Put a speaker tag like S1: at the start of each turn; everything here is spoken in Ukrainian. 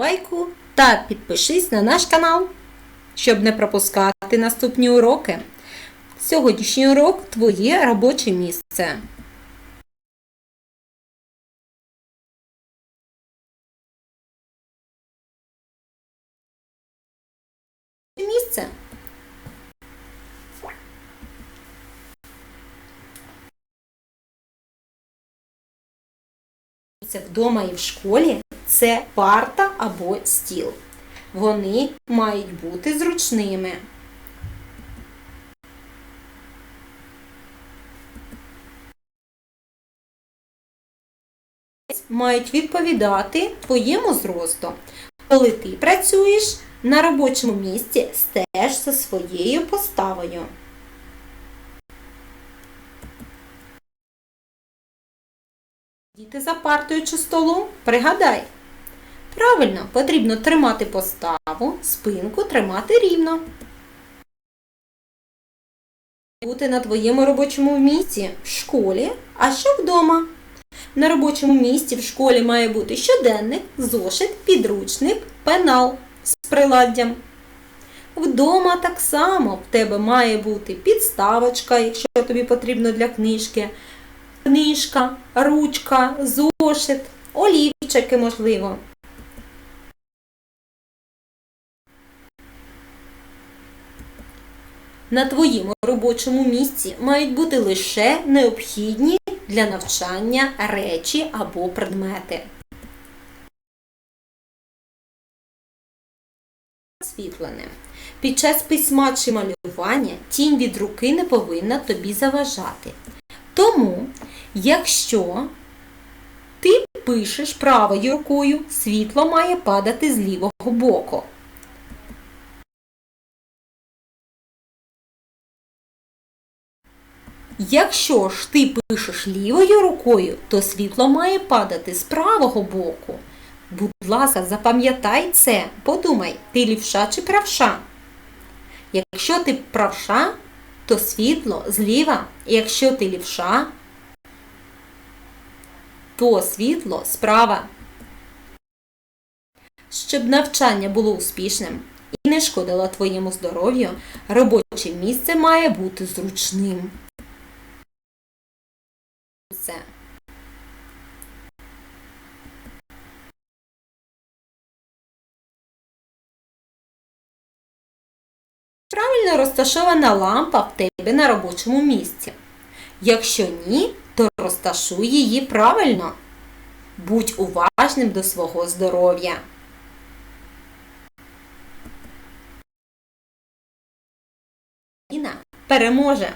S1: Лайку та підпишись на наш канал, щоб не пропускати наступні уроки. Сьогоднішній урок твоє робоче місце. Місце. Це вдома і в школі це парта або стіл. Вони мають бути зручними. Мають відповідати твоєму зросту. Коли ти працюєш на робочому місці, стеж за своєю поставою. Діти за партою чи столом? Пригадай. Правильно, потрібно тримати поставу, спинку тримати рівно. Бути на твоєму робочому місці в школі, а що вдома. На робочому місці в школі має бути щоденник, зошит, підручник, пенал з приладдям. Вдома так само в тебе має бути підставочка, якщо тобі потрібно для книжки, книжка, ручка, зошит, олівчики, можливо. На твоєму робочому місці мають бути лише необхідні для навчання речі або предмети. Освітлене. Під час письма чи малювання тінь від руки не повинна тобі заважати. Тому, якщо ти пишеш правою рукою, світло має падати з лівого боку. Якщо ж ти пишеш лівою рукою, то світло має падати з правого боку. Будь ласка, запам'ятай це. Подумай, ти лівша чи правша? Якщо ти правша, то світло зліва. Якщо ти лівша, то світло справа. Щоб навчання було успішним і не шкодило твоєму здоров'ю, робоче місце має бути зручним. Все. Правильно розташована лампа в тебе на робочому місці. Якщо ні, то розташуй її правильно. Будь уважним до свого здоров'я. Переможе!